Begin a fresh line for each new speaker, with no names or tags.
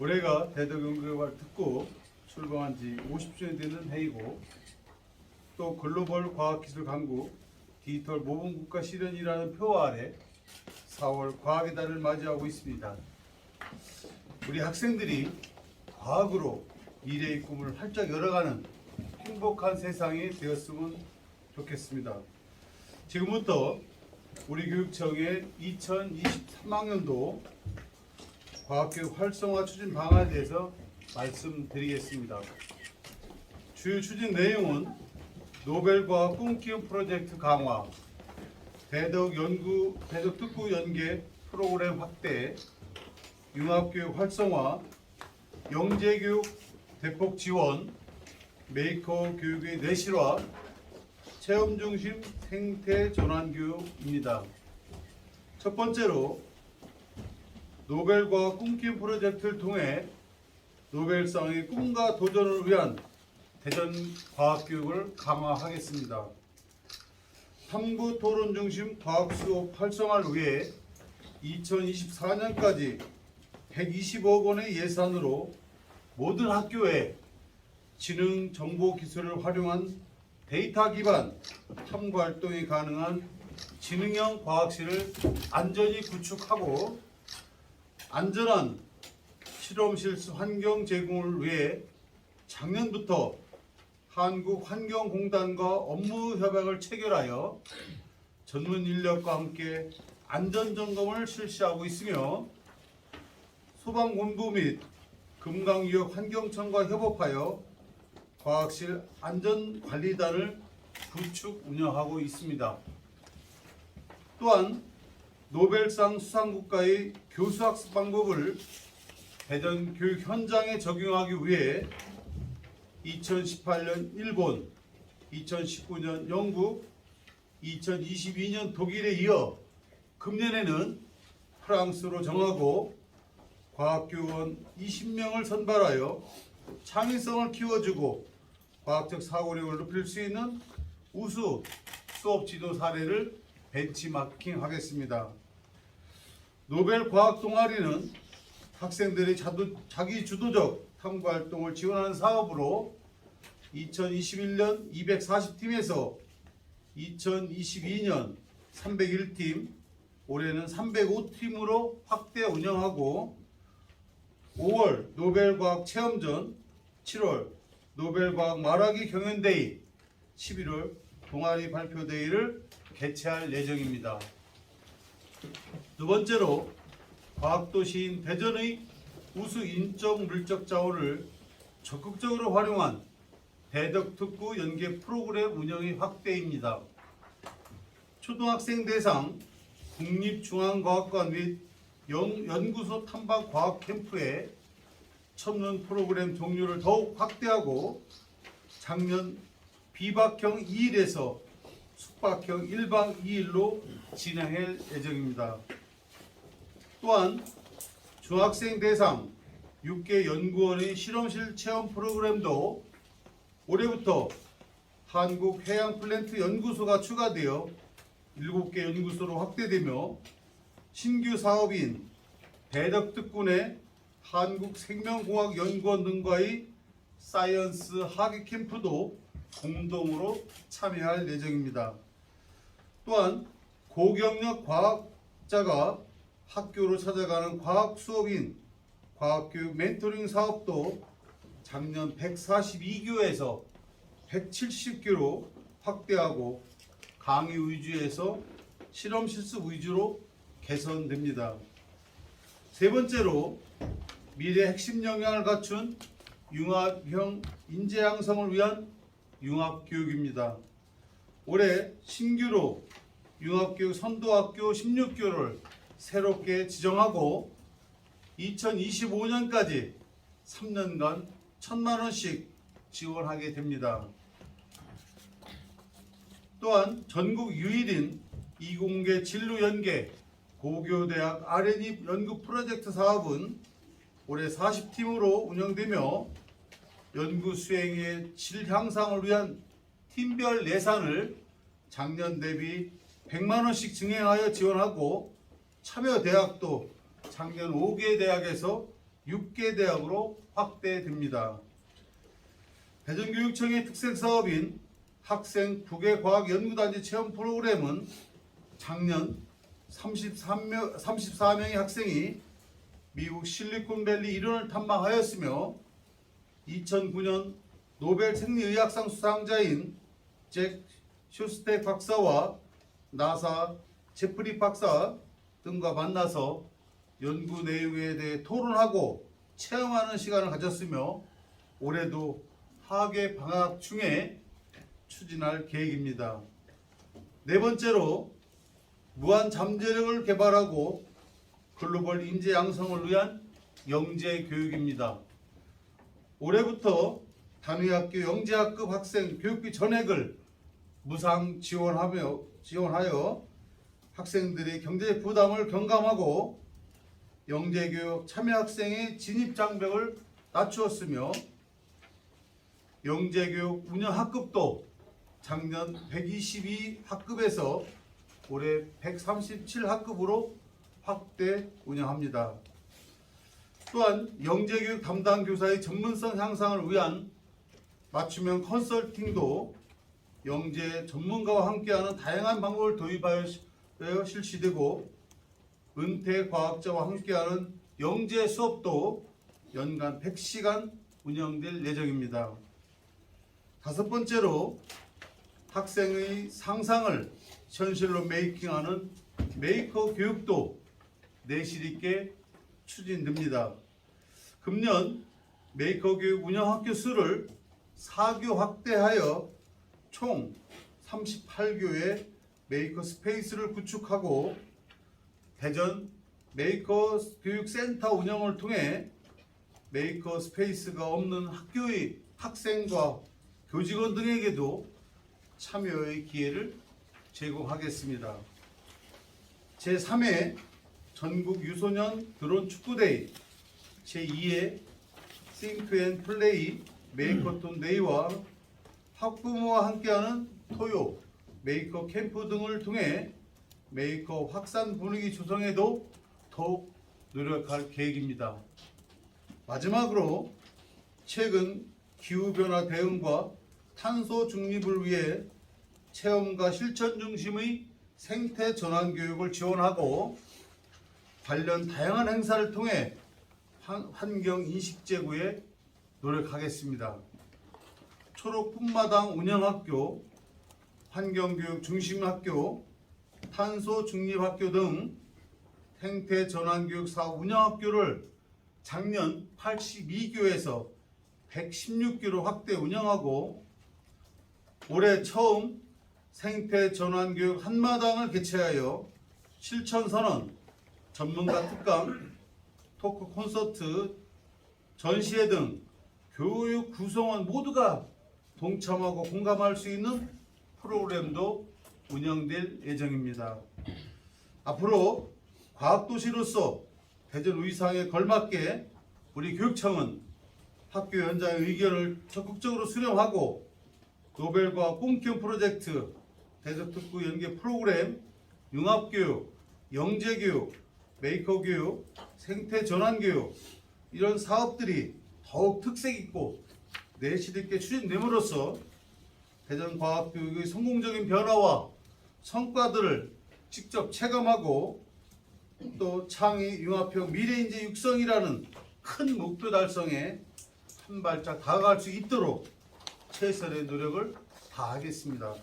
올해가 대덕연구개발 특구 출범한 지 50주년 되는 해이고 또 글로벌 과학기술 강국 디지털 모범국가 실현이라는 표 아래 4월 과학의 달을 맞이하고 있습니다. 우리 학생들이 과학으로 미래의 꿈을 활짝 열어가는 행복한 세상이 되었으면 좋겠습니다. 지금부터 우리 교육청의 2023학년도 과학교육 활성화 추진 방안에 대해서 말씀드리겠습니다. 주요 추진 내용은 노벨과학 꿈키움 프로젝트 강화, 대덕 연구, 대덕 특구 연계 프로그램 확대, 융합교육 활성화, 영재교육 대폭 지원, 메이커 교육의 내실화, 체험 중심 생태 전환 교육입니다. 첫 번째로 노벨과학 꿈키 프로젝트를 통해 노벨상의 꿈과 도전을 위한 대전 과학 교육을 강화하겠습니다. 탐구 토론 중심 과학 수업 활성화를 위해 2024년까지 120억 원의 예산으로 모든 학교에 지능 정보 기술을 활용한 데이터 기반 탐구 활동이 가능한 지능형 과학실을 안전히 구축하고 안전한 실험실 환경 제공을 위해 작년부터 한국환경공단과 업무 협약을 체결하여 전문 인력과 함께 안전 점검을 실시하고 있으며 소방본부 및 금강유역 환경청과 협업하여 과학실 안전관리단을 구축 운영하고 있습니다. 또한 노벨상 수상국가의 교수학습 방법을 대전 교육 현장에 적용하기 위해 2018년 일본, 2019년 영국, 2022년 독일에 이어 금년에는 프랑스로 정하고 과학교원 20명을 선발하여 창의성을 키워주고 과학적 사고력을 높일 수 있는 우수 수업 지도 사례를 벤치마킹 하겠습니다. 노벨 과학 동아리는 학생들의 자기 주도적 탐구 활동을 지원하는 사업으로 2021년 240팀에서 2022년 301팀, 올해는 305팀으로 확대 운영하고 5월 노벨과학 체험전, 7월 노벨과학 말하기 경연대회, 11월 동아리 발표대회를 개최할 예정입니다. 두 번째로 과학도시인 대전의 우수 인적 물적 자원을 적극적으로 활용한 대덕특구 연계 프로그램 운영의 확대입니다. 초등학생 대상 국립중앙과학관 및 연- 연구소 탐방 과학 캠프의 첨론 프로그램 종류를 더욱 확대하고 작년 비박형 2일에서 숙박형 1박 2일로 진행할 예정입니다. 또한 중학생 대상 6개 연구원의 실험실 체험 프로그램도 올해부터 한국해양플랜트 연구소가 추가되어 7개 연구소로 확대되며 신규 사업인 대덕특군의 한국생명공학연구원 등과의 사이언스 학위 캠프도 공동으로 참여할 예정입니다. 또한 고경력 과학자가 학교로 찾아가는 과학 수업인 과학교육 멘토링 사업도 작년 142교에서 170교로 확대하고 강의 위주에서 실험 실습 위주로 개선됩니다. 세 번째로 미래 핵심 역량을 갖춘 융합형 인재 양성을 위한 융합 교육입니다. 올해 신규로 융합교육 선도학교 16교를 새롭게 지정하고 2025년까지 3년간 1천만 원씩 지원하게 됩니다. 또한 전국 유일인 이공계 진로 연계 고교대학 R&D 연구 프로젝트 사업은 올해 40팀으로 운영되며 연구 수행의 질 향상을 위한 팀별 예산을 작년 대비 100만 원씩 증액하여 지원하고 참여 대학도 작년 5개 대학에서 6개 대학으로 확대됩니다. 대전교육청의 특색 사업인 학생 국외과학연구단지 체험 프로그램은 작년 33명, 34명의 학생이 미국 실리콘밸리 이론을 탐방하였으며 2009년 노벨 생리의학상 수상자인 잭 슈스텍 박사와 나사 제프리 박사 등과 만나서 연구 내용에 대해 토론하고 체험하는 시간을 가졌으며 올해도 학예 방학 중에 추진할 계획입니다. 네 번째로 무한 잠재력을 개발하고 글로벌 인재 양성을 위한 영재 교육입니다. 올해부터 단위학교 영재학급 학생 교육비 전액을 무상 지원하며 지원하여 학생들의 경제 부담을 경감하고 영재교육 참여 학생의 진입 장벽을 낮추었으며 영재교육 운영 학급도 작년 122 학급에서 올해 137 학급으로 확대 운영합니다. 또한 영재교육 담당 교사의 전문성 향상을 위한 맞춤형 컨설팅도 영재 전문가와 함께하는 다양한 방법을 도입하여 실시되고 은퇴 과학자와 함께하는 영재 수업도 연간 100시간 운영될 예정입니다. 다섯 번째로 학생의 상상을 현실로 메이킹하는 메이커 교육도 내실 있게 추진됩니다. 금년 메이커 교육 운영 학교 수를 4교 확대하여 총 38교의 메이커 스페이스를 구축하고 대전 메이커 교육센터 운영을 통해 메이커 스페이스가 없는 학교의 학생과 교직원 등에게도 참여의 기회를 제공하겠습니다. 제3회 전국 유소년 드론 축구데이 제2회 싱크앤플레이 메이커톤 데이와 학부모와 함께하는 토요 메이커 캠프 등을 통해 메이커 확산 분위기 조성에도 더욱 노력할 계획입니다. 마지막으로 최근 기후변화 대응과 탄소 중립을 위해 체험과 실천 중심의 생태 전환 교육을 지원하고 관련 다양한 행사를 통해 환- 환경 인식 제고에 노력하겠습니다. 초록 꿈마당 운영학교, 환경교육 중심학교, 탄소 중립학교 등 생태 전환교육 사업 운영학교를 작년 82교에서 116교로 확대 운영하고 올해 처음 생태 전환 교육 한마당을 개최하여 실천 선언, 전문가 특강, 토크 콘서트, 전시회 등 교육 구성원 모두가 동참하고 공감할 수 있는 프로그램도 운영될 예정입니다. 앞으로 과학도시로서 대전 의상에 걸맞게 우리 교육청은 학교 현장의 의견을 적극적으로 수렴하고 노벨과 꿈키움 프로젝트, 대저특구 연계 프로그램, 융합교육, 영재교육, 메이커 교육, 생태 전환 교육 이런 사업들이 더욱 특색 있고 내실 있게 추진됨으로써 대전 과학 교육의 성공적인 변화와 성과들을 직접 체감하고 또 창의 융합형 미래인재 육성이라는 큰 목표 달성에 한 발짝 다가갈 수 있도록 최선의 노력을 다하겠습니다.